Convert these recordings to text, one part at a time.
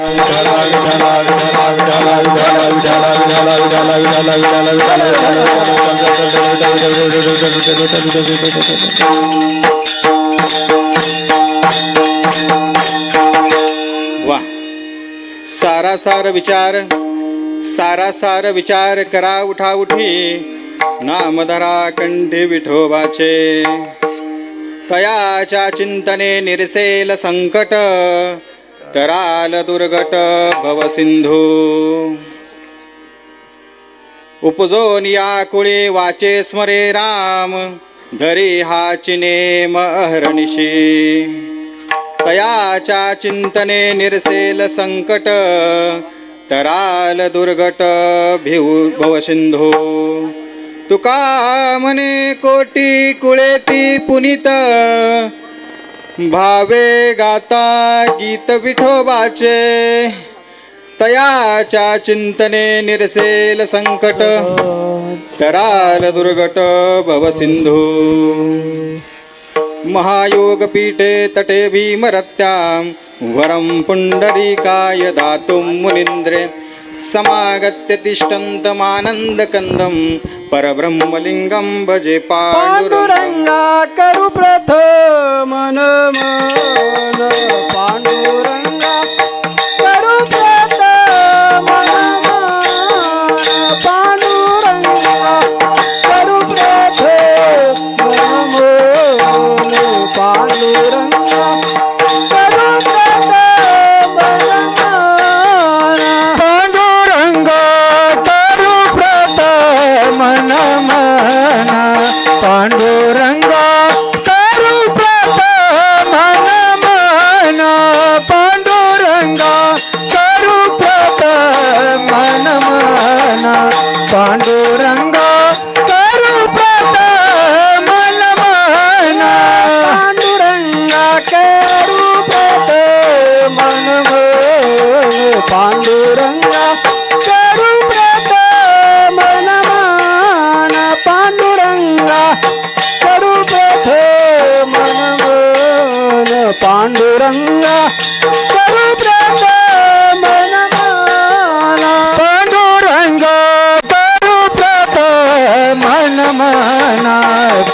वा. सारा सार विचार सारा सार विचार करा उठा उठी. नामधरा कंठी विठोबाचे. तयाच्या चिंतने निरसेल संकट. तराल दुर्गट भवसिंधू उपजोन या कुळी वाचे स्मरे राम धरी हा चिनेम अहर्निशी तयाच्या चिंतने निरसेल संकट तराल दुर्गट भिऊ भवसिंधू तुका म्हणे कोटी कुळे ती पुनित भावे गाता गीत विठोबाचे तयाच्या चिंतने निरसेल संकट तराल दुर्गट भवसिंधू महायोगपीठे तटे भीमरत्यां वरं पुण्डरीकाय दातुं मुनीन्द्रे समागत्य तिष्ठन्तमानन्दकन्दं परब्रह्मलिङ्गं भजे पाण्डुरङ्गा। प्रथमन पाण्डुरङ्गा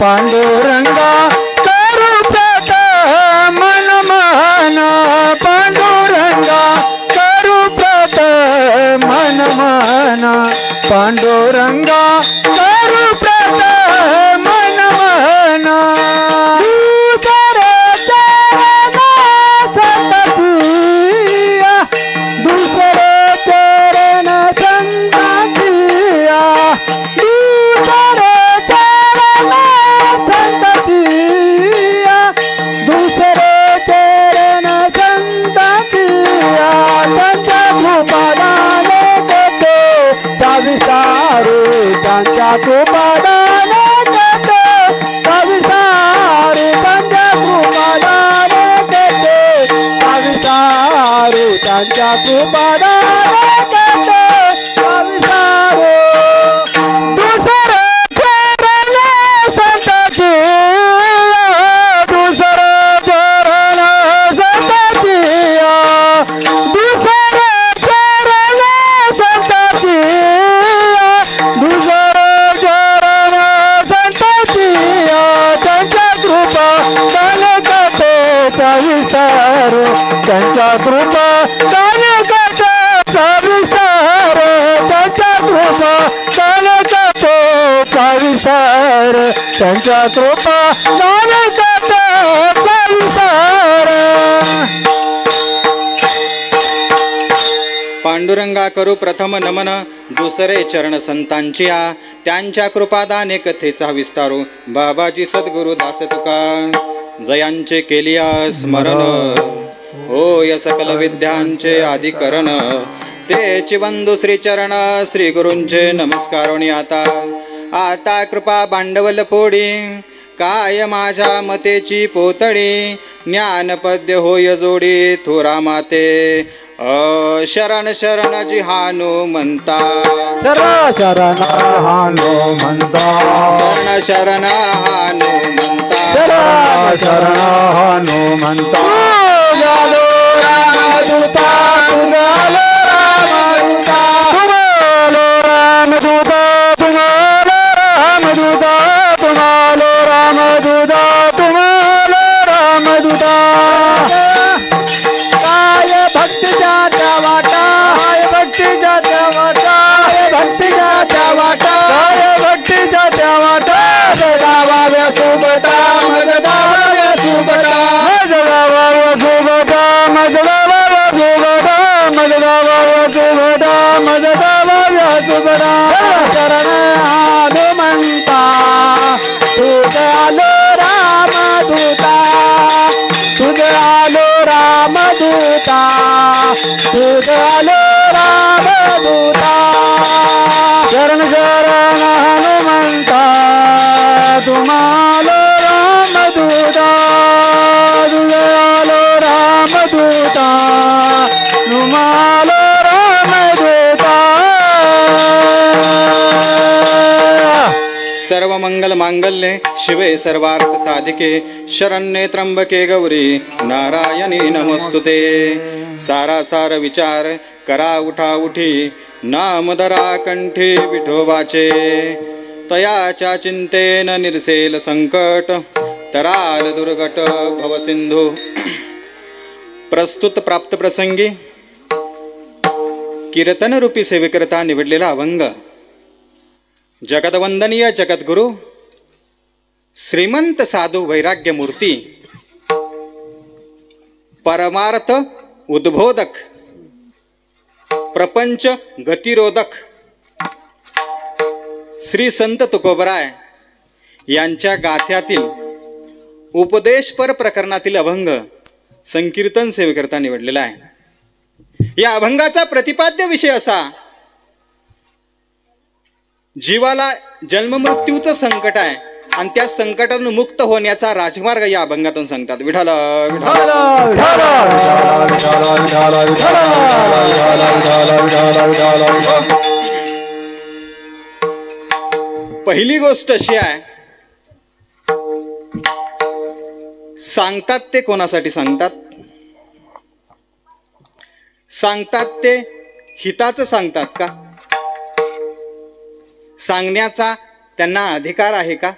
ಪಾಂಡ त्यांच्या कृपादारा त्यांच्या कृपा पांडुरंगा करू प्रथम नमन दुसरे चरण संतांची आ त्यांच्या कृपादाने कथेचा विस्तारू हो. बाबाजी सद्गुरु दास तुका. जयांचे केलिया स्मरण. होय सकल विद्यांचे आदिकरण ते चिबंधू श्री चरण श्री गुरूंचे नमस्कारोणी हो. आता आता कृपा भांडवल पोडी काय माझ्या मतेची पोतळी. ज्ञानपद्य होय जोडी थोरा माते. अ शरण शरण जी हानू म्हणता. शरण शरण हानो म्हणता. शरण शरण हानू म्हणता. शरण शरण हानो म्हणता. जादू रामदूता तुझ तुझा चरण हनुमंता तुझ आलो रामदूता तुझ आलो रामदूता तुझ आलो रामदूता मंगल मांगल्ये शिवे सर्वार्थ साधिके। शरण्ये त्र्यंबके गौरी नारायणी नमस्तुते। सारा सार विचार करा उठा उठी। नामधरा कंठी विठोबाचे तयाच्या चिंतेन निरसेल संकट। तराल दुर्गट भवसिंधू प्रस्तुत प्राप्त प्रसंगी कीर्तनरूपी सेविकरता निवडलेला अभंग जगदवंदनीय जगद्गुरु श्रीमंत साधू वैराग्य मूर्ती परमार्थ उद्बोधक प्रपंच गतिरोधक श्री संत तुकोबराय यांच्या गाथ्यातील उपदेशपर प्रकरणातील अभंग संकीर्तन सेवेकरता निवडलेला आहे. या अभंगाचा प्रतिपाद्य विषय असा जीवाला जन्ममृत्यूचं संकट आहे आणि त्या संकटातून मुक्त होण्याचा राजमार्ग या अभंगातून सांगतात. विठाला विठाला. पहिली गोष्ट अशी आहे सांगतात ते कोणासाठी सांगतात? सांगतात ते हिताचं सांगतात का? सांगण्याचा त्यांना अधिकार आहे का?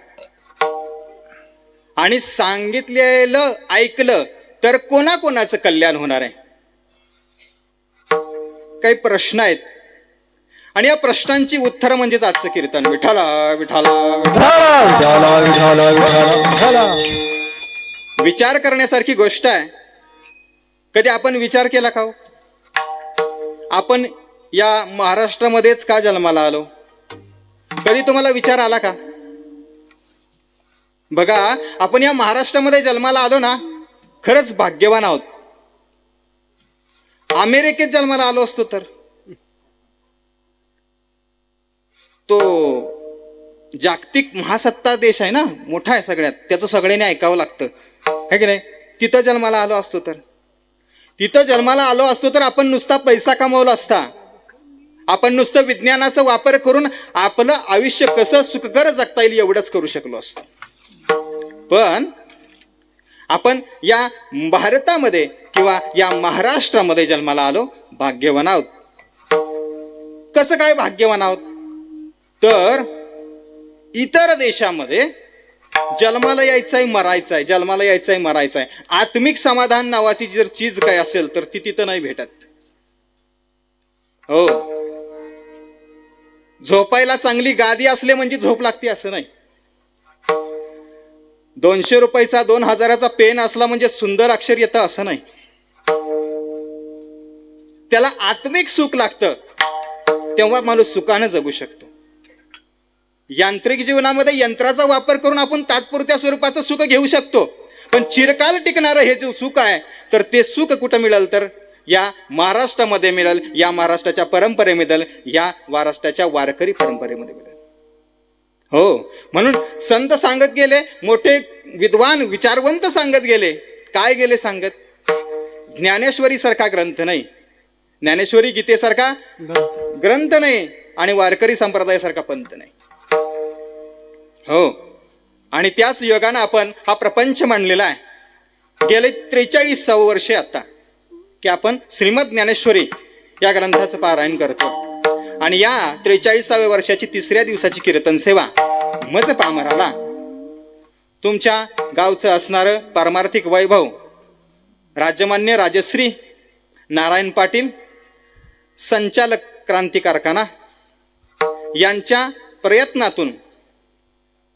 आणि सांगितलेलं ऐकलं तर कोणाकोणाचं कल्याण होणार आहे? काही प्रश्न आहेत. आणि या प्रश्नांची उत्तरं म्हणजेच आजचं कीर्तन. विठाला विठाला विठाला. विचार करण्यासारखी गोष्ट आहे. कधी आपण विचार केला का हो? आपण या महाराष्ट्रामध्येच का जन्माला आलो? कधी तुम्हाला विचार आला का? बघा आपण या महाराष्ट्रामध्ये जन्माला आलो ना खरंच भाग्यवान आहोत. अमेरिकेत जन्माला आलो असतो तर. तो जागतिक महासत्ता देश आहे ना मोठा आहे सगळ्यात. त्याचं सगळ्यांनी ऐकावं लागतं. है की नाही? तिथं जन्माला आलो असतो तर. तिथं जन्माला आलो असतो तर आपण नुसता पैसा कमवला असता. आपण नुसतं विज्ञानाचा वापर करून आपलं आयुष्य कसं सुखकर जगता येईल एवढंच करू शकलो असतो. पण आपण या भारतामध्ये किंवा या महाराष्ट्रामध्ये जन्माला आलो भाग्यवान आहोत. कसं काय भाग्यवान आहोत? तर इतर देशामध्ये जन्माला यायचं आहे मरायचं आहे जन्माला यायचं आहे मरायचं आहे आत्मिक समाधान नावाची जर चीज काय असेल तर ती तिथं नाही भेटत. हो. झोपायला चांगली गादी असले म्हणजे झोप लागते असं नाही. दोनशे रुपयाचा दोन हजाराचा पेन असला म्हणजे सुंदर अक्षर येतं असं नाही. त्याला आत्मिक सुख लागतं तेव्हा माणूस सुखानं जगू शकतो. यांत्रिक जीवनामध्ये यंत्राचा वापर करून आपण तात्पुरत्या स्वरूपाचं सुख घेऊ शकतो. पण चिरकाल टिकणारं हे जे सुख आहे तर ते सुख कुठं मिळेल तर? या महाराष्ट्रामध्ये मिळेल या महाराष्ट्राच्या परंपरेमध्ये या महाराष्ट्राच्या वारकरी परंपरेमध्ये मिळेल. हो म्हणून संत सांगत गेले मोठे विद्वान विचारवंत सांगत गेले. काय गेले सांगत? ज्ञानेश्वरी सारखा ग्रंथ नाही. ज्ञानेश्वरी गीतेसारखा ग्रंथ नाही आणि वारकरी संप्रदायासारखा पंथ नाही. हो आणि त्याच योगानं आपण हा प्रपंच मांडलेला आहे. गेले त्रेचाळीसावं वर्षे आता. की आपण श्रीमद ज्ञानेश्वरी या ग्रंथाचं पारायण करतो. आणि या त्रेचाळीसाव्या वर्षाची तिसऱ्या दिवसाची कीर्तन सेवा मज पामराला. तुमच्या गावचं असणारं पारमार्थिक वैभव राज्यमान्य राजश्री नारायण पाटील संचालक क्रांती कारखाना यांच्या प्रयत्नातून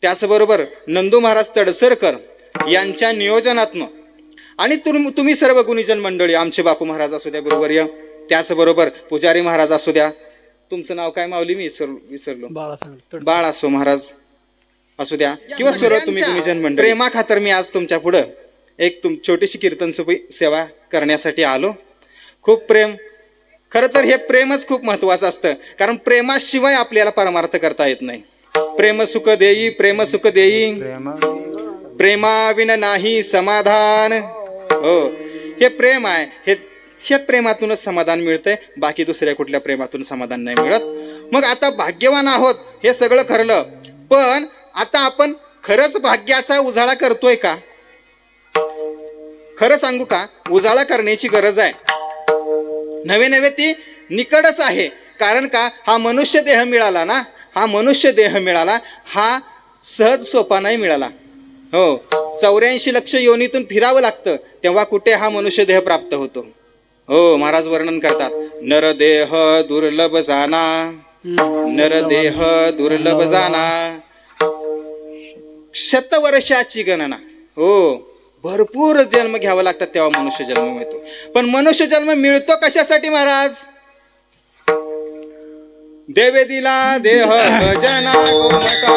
त्याचबरोबर नंदू महाराज तडसरकर यांच्या नियोजनातून आणि तुम तुम्ही सर्व गुणीजन मंडळी आमचे बापू महाराज असू द्या बरोबर या. त्याचबरोबर पुजारी महाराज असू द्या. तुमचं नाव काय माऊली? मी विसर विसरलो. बाळासाहेब बाळ असो महाराज असू द्या. किंवा सुर तुम्ही तुम्ही जन्म प्रेमा खातर मी आज तुमच्या पुढं एक तुम छोटीशी कीर्तन सोपी सेवा करण्यासाठी आलो. खूप प्रेम. खरं तर हे प्रेमच खूप महत्वाचं असतं. कारण प्रेमाशिवाय आपल्याला परमार्थ करता येत नाही. प्रेम सुख देई प्रेम सुख देई. प्रेमाविन नाही समाधान. हो. हे प्रेम आहे. हे शेत प्रेमातूनच समाधान मिळतंय. बाकी दुसऱ्या कुठल्या प्रेमातून समाधान नाही मिळत. मग आता भाग्यवान आहोत हे सगळं खरलं पण आता आपण खरंच भाग्याचा उजाळा करतोय का? खरं सांगू का? उजाळा करण्याची गरज आहे. नवे नवे ती निकडच आहे. कारण का? हा मनुष्य देह मिळाला ना? हा मनुष्य देह मिळाला. हा सहज सोपा नाही मिळाला. हो. चौऱ्याऐंशी लक्ष योनीतून फिरावं लागतं तेव्हा कुठे हा मनुष्य देह प्राप्त होतो? हो महाराज वर्णन करतात नरदेह दुर्लभ जाना. नरदेह दुर्लभ जाना. शतवर्षाची गणना. हो भरपूर जन्म घ्यावा लागतात तेव्हा मनुष्य जन्म मिळतो. पण मनुष्य जन्म मिळतो कशासाठी महाराज? देवे दिला देह भजना गोमटा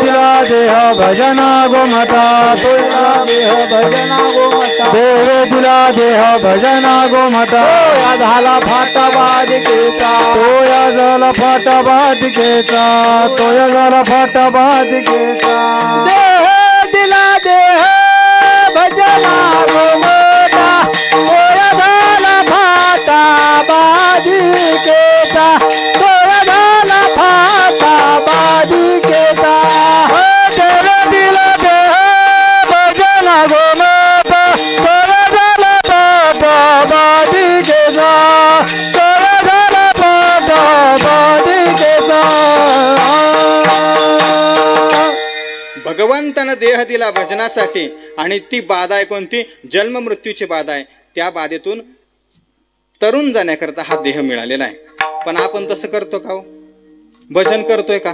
दिला देह भजना गोमता। तुला देह भजना गोमता। देव दिला देह भजना गोमता। तोया झाला फाटा बाधिकेचा तोया झाला फाटा बाधिकेचा तोया झाला फाटा बाधिकेचा देह दिला देह भजना गोमता। तोया झाला फाटा बाधिकेचा भगवंतानं देह दिला भजनासाठी आणि ती बाधा आहे कोणती? जन्म मृत्यूची बाधा आहे. त्या बाधेतून तरुण जाण्याकरता हा देह मिळालेला आहे. पण आपण तसं करतो का हो? भजन करतोय का?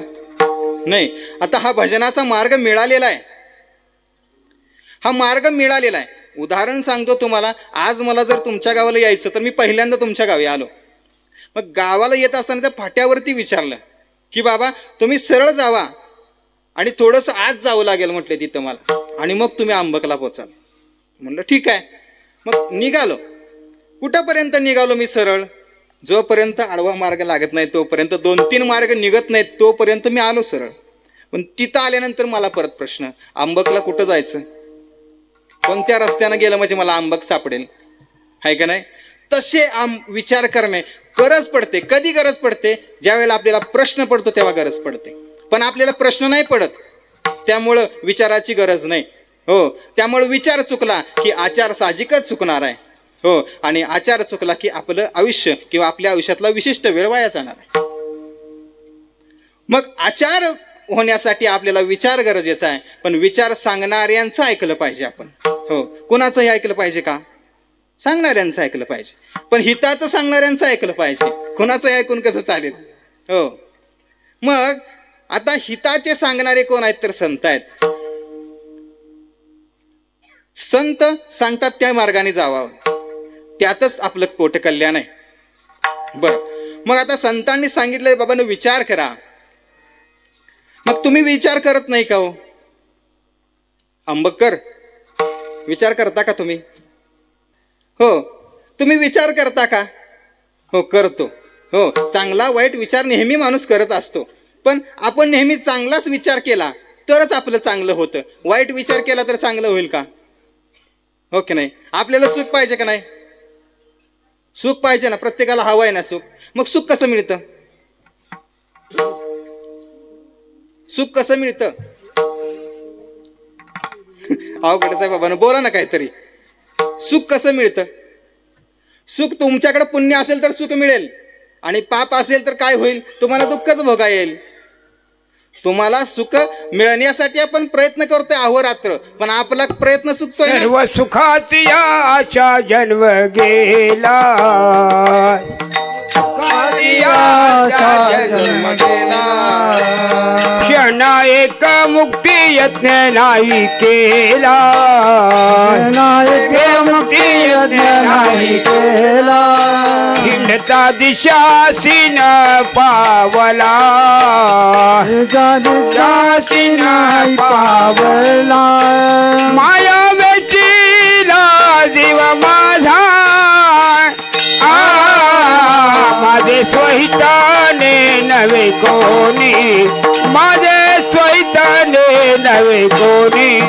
नाही. आता हा भजनाचा मार्ग मिळालेला आहे. हा मार्ग मिळालेला आहे. उदाहरण सांगतो तुम्हाला. आज मला जर तुमच्या गावाला यायचं तर मी पहिल्यांदा तुमच्या गावी आलो. मग गावाला येत असताना त्या फाट्यावरती विचारलं की बाबा तुम्ही सरळ जावा. आणि थोडंसं आज जावं लागेल म्हटलं तिथं मला. आणि मग तुम्ही आंबकला पोचाल. म्हटलं ठीक आहे. मग निघालो. कुठंपर्यंत निघालो मी सरळ? जोपर्यंत आडवा मार्ग लागत नाही तोपर्यंत दोन तीन मार्ग निघत नाहीत तोपर्यंत मी आलो सरळ. पण तिथं आल्यानंतर मला परत प्रश्न आंबकला कुठं जायचं? कोणत्या रस्त्यानं गेलं म्हणजे मला आंबक सापडेल? आहे का नाही? तसे आम विचार करणे गरज पडते. कधी गरज पडते? ज्यावेळेला आपल्याला प्रश्न पडतो तेव्हा गरज पडते. पण आपल्याला प्रश्न नाही पडत. त्यामुळं विचाराची गरज नाही. हो त्यामुळे विचार चुकला की आचार साहजिकच चुकणार आहे. हो आणि आचार चुकला की आपलं आयुष्य किंवा आपल्या आयुष्यातला विशिष्ट वेळ वाया जाणार आहे. मग आचार होण्यासाठी आपल्याला विचार गरजेचा आहे. पण विचार सांगणाऱ्यांचं ऐकलं पाहिजे आपण. हो कुणाचंही ऐकलं पाहिजे का? सांगणाऱ्यांचं ऐकलं पाहिजे. पण हिताचं सांगणाऱ्यांचं ऐकलं पाहिजे. कुणाचं ऐकून कसं चालेल? हो. मग आता हिताचे सांगणारे कोण आहेत तर संत आहेत. संत सांगतात त्या मार्गाने जावावं. त्यातच आपलं पोट कल्याण आहे. बर. मग आता संतांनी सांगितलंय बाबांनो विचार करा. मग तुम्ही विचार करत नाही का हो? अंबकर विचार करता का तुम्ही? हो. तुम्ही विचार करता का? हो करतो. हो. चांगला वाईट विचार नेहमी माणूस करत असतो. पण आपण नेहमी चांगलाच विचार केला तरच आपलं चांगलं होतं. वाईट विचार केला तर चांगलं होईल का? हो की नाही? आपल्याला सुख पाहिजे का नाही? सुख पाहिजे ना प्रत्येकाला हवं आहे ना सुख. मग सुख कसं मिळतं? सुख कसं मिळतं? अवघडच आहे बाबा बोला ना काहीतरी. सुख कसं मिळतं? सुख तुमच्याकडे पुण्य असेल तर सुख मिळेल. आणि पाप असेल तर काय होईल? तुम्हाला दुःखच भोगा येईल. तुम्हाला सुख मिळण्यासाठी आपण प्रयत्न करतोय अहोरात्र. पण आपला प्रयत्न चुकतोय ना. सर्व सुखाची आशा जन्म गेला. सुखाची आशा जन्म गेला. क्षणा एक मुक्ती यत्न नाही केला. नायक मुक्ती यज्ञ नाही केला. निघता दिशासीन पावला. जासी नाही पावला. माया वेचीला जीव माझा. आ, माझे स्वहिताने नवे कोणी. माझे स्वहिताने नवे कोणी.